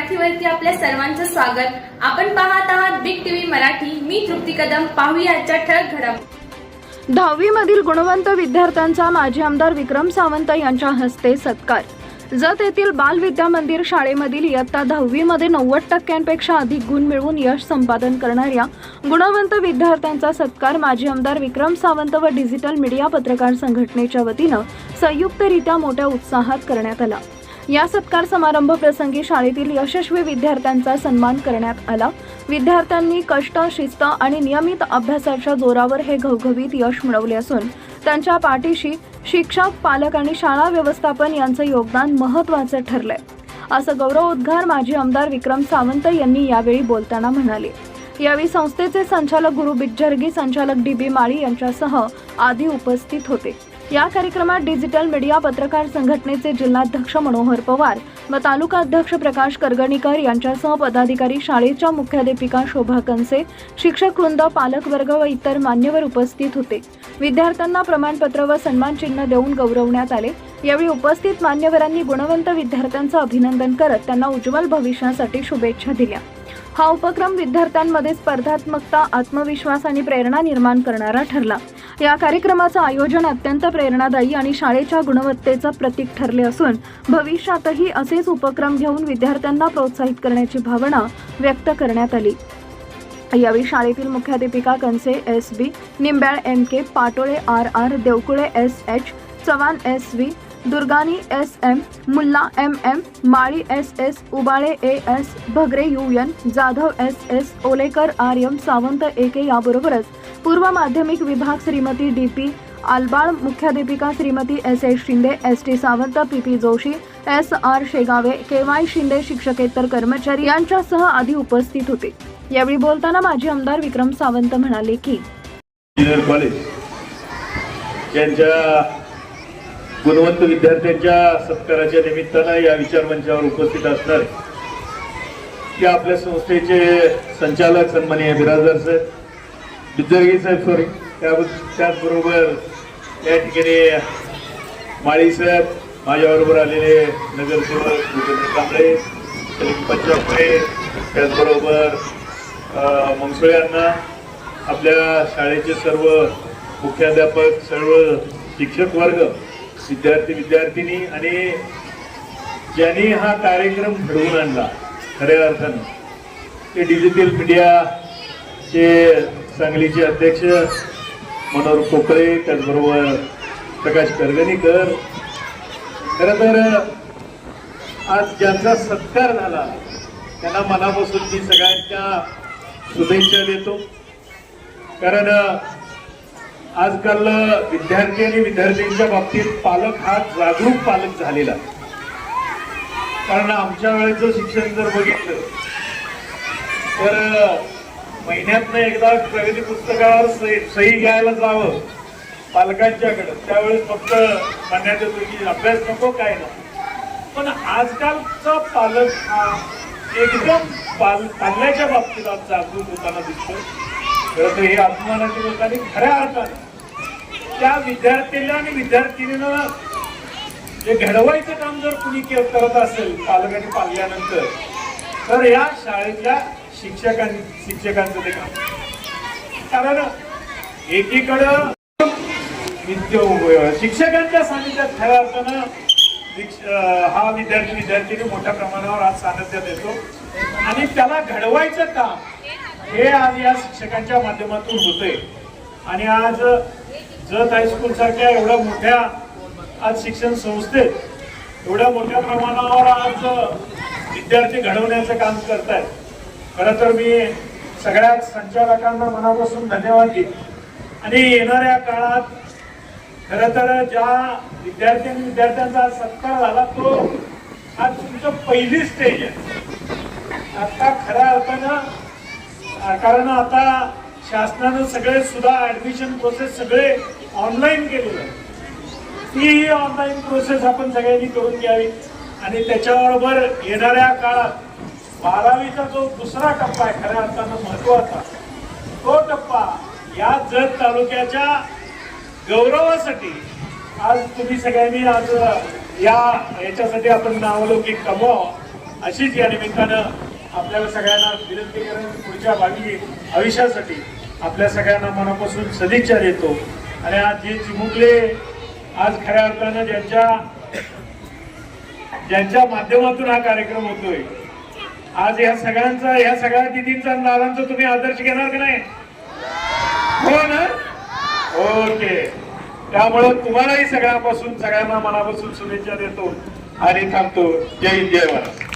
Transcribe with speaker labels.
Speaker 1: मराठीवरती आपल्या सर्वांचं स्वागत. आपण पाहत आहात बिग टीव्ही मराठी. मी तृप्ती कदम. पाहूया आजच्या ठळक घडामोडी.
Speaker 2: दहावीमधील गुणवंत विद्यार्थ्यांचा माजी आमदार विक्रम सावंत यांच्या हस्ते सत्कार. जत येथील बाल विद्या मंदिर शाळेमधील इयत्ता दहावीमध्ये नव्वद टक्क्यांपेक्षा अधिक गुण मिळवून यश संपादन करणाऱ्या गुणवंत विद्यार्थ्यांचा सत्कार माजी आमदार विक्रम सावंत व डिजिटल मीडिया पत्रकार संघटनेच्या वतीनं संयुक्तरित्या मोठ्या उत्साहात करण्यात आला. या सत्कार समारंभ प्रसंगी शाळेतील यशस्वी विद्यार्थ्यांचा सन्मान करण्यात आला. विद्यार्थ्यांनी कष्ट शिस्त आणि नियमित अभ्यासाच्या जोरावर हे घवघवीत यश मिळवले असून त्यांच्या पाठीशी शिक्षक पालक आणि शाळा व्यवस्थापन यांचं योगदान महत्त्वाचं ठरलंय. असं गौरवोद्गार माजी आमदार विक्रम सावंत यांनी यावेळी बोलताना म्हणाले. यावेळी संस्थेचे संचालक गुरु बिज्जर्गी संचालक डी बी माळी यांच्यासह आदी उपस्थित होते. या कार्यक्रमात डिजिटल मीडिया पत्रकार संघटनेचे जिल्हाध्यक्ष मनोहर पवार व तालुका अध्यक्ष प्रकाश करगणीकर यांच्यासह पदाधिकारी शाळेच्या मुख्याध्यापिका शोभा कनसे शिक्षक वृंद पालकवर्ग व इतर मान्यवर उपस्थित होते. विद्यार्थ्यांना प्रमाणपत्र व सन्मान चिन्ह देऊन गौरवण्यात आले. यावेळी उपस्थित मान्यवरांनी गुणवंत विद्यार्थ्यांचं अभिनंदन करत त्यांना उज्ज्वल भविष्यासाठी शुभेच्छा दिल्या. हा उपक्रम विद्यार्थ्यांमध्ये स्पर्धात्मकता आत्मविश्वास आणि प्रेरणा निर्माण करणारा ठरला. या कार्यक्रमाचं आयोजन अत्यंत प्रेरणादायी आणि शाळेच्या गुणवत्तेचं प्रतीक ठरले असून भविष्यातही असेच उपक्रम घेऊन विद्यार्थ्यांना प्रोत्साहित करण्याची भावना व्यक्त करण्यात आली. यावेळी शाळेतील मुख्याध्यापिका Kanse S B Nimbyal M K Patole R R Deokule S H Chavan S V Durgani S M Mulla M M Mali S S Ubale A S Bhagare U N Jadhav S S Olekar R M Sawant A K याबरोबरच पूर्व माध्यमिक विभाग Shrimati D P Albal मुख्याध्यापिका Shrimati S S Shinde S T Sawant P P Joshi S R Shegave K Y Shinde शिक्षकेतर कर्मचारी यांच्यासह आदी उपस्थित होते. यावेळी बोलताना माजी आमदार विक्रम सावंत म्हणाले की
Speaker 3: इंजिनियर कॉलेज यांच्या गुणवंत विद्यार्थ्यांच्या सत्काराच्या निमित्तानं या विचारमंचावर उपस्थित असणार की आपल्या संस्थेचे संचालक सन्माननीय बिराजदार साहेब बिजरगी साहेब सॉरी त्या त्याचबरोबर या ठिकाणी माळी साहेब माझ्याबरोबर आलेले नगरसेवक भूपेंद्र कांबळे पंचापुळे त्याचबरोबर अ, यांना आपल्या शाळेचे सर्व मुख्याध्यापक सर्व शिक्षक वर्ग विद्यार्थी विद्यार्थिनी आणि ज्यांनी हा कार्यक्रम घडवून आणला खऱ्या अर्थानं. ते डिजिटल मीडियाचे सांगलीचे अध्यक्ष मनोहर कोकळे त्याचबरोबर प्रकाश करगणीकर. खरं तर आज ज्यांचा सत्कार झाला त्यांना मनापासून मी सगळ्यांच्या शुभेच्छा देतो. कारण आजकाल विद्यार्थी आणि विद्यार्थ्यांच्या बाबतीत पालक हा जागरूक पालक झालेला आहे. कारण आमच्या वेळेचं शिक्षण जर बघितलं तर महिन्यातनं एकदा प्रगती पुस्तकावर सही सही घ्यायला जावं पालकांच्याकडं. त्यावेळेस फक्त म्हणण्यात येतो की अभ्यास नको काय ना पण आजकालचा पालक हा एकदम पाल पाल्याच्या बाबतीत आज जागरूक होताना दिसतो तर हे अपमानाची गोष्ट आणि खऱ्या अर्थाने त्या विद्यार्थ्याला आणि विद्यार्थिनीनं जे घडवायचं काम जर कुणी करत असेल पालकांनी पाहिल्यानंतर तर या शाळेतल्या शिक्षकांनी शिक्षकांचं ते काम. कारण एकीकडं विद्य शिक्षकांच्या सानिध्यात खऱ्या अर्थानं हा विद्यार्थी विद्यार्थिनी मोठ्या प्रमाणावर आज सानिध्यात येतो आणि त्याला घडवायचं काम हे आज या शिक्षकांच्या माध्यमातून होते आणि आज जत हायस्कूल सारख्या एवढ्या मोठ्या आज शिक्षण संस्थेत एवढ्या मोठ्या प्रमाणावर आज विद्यार्थी घडवण्याचं काम करत आहेत खरं तर मी सगळ्या संचालकांना मनापासून धन्यवाद देईन. आणि येणाऱ्या काळात खर तर ज्या विद्यार्थी आणि विद्यार्थ्यांचा सत्कार झाला तो आज तुमचं पहिली स्टेज आहे. आता खऱ्या अर्थानं कारण आता शासनानं सगळे सुद्धा ऍडमिशन प्रोसेस सगळे ऑनलाईन केलेलं आहे ती ऑनलाईन प्रोसेस आपण सगळ्यांनी करून घ्यावी. आणि त्याच्याबरोबर येणाऱ्या काळात बारावीचा जो दुसरा टप्पा आहे खऱ्या अर्थानं महत्त्वाचा तो टप्पा या जत तालुक्याच्या गौरवासाठी आज तुम्ही सगळ्यांनी आज या याच्यासाठी आपण नावलौकिक कमवावं अशीच या निमित्तानं आपल्याला सगळ्यांना विनंती करेन पुढच्या भावी आयुष्यासाठी आपल्या सगळ्यांना मनापासून सदिच्छा देतो. आणि आज जे चिमुकले आज खऱ्या अर्थानं ज्यांच्या ज्यांच्या माध्यमातून हा कार्यक्रम होतोय आज या सगळ्यांचा या सगळ्या दिदींचा आणि दादांचा तुम्ही आदर्श घेणार की नाही? हो ना? ओके. त्यामुळं तुम्हालाही सगळ्यापासून सगळ्यांना मनापासून शुभेच्छा देतो आणि थांबतो. जय हिंद जय महाराज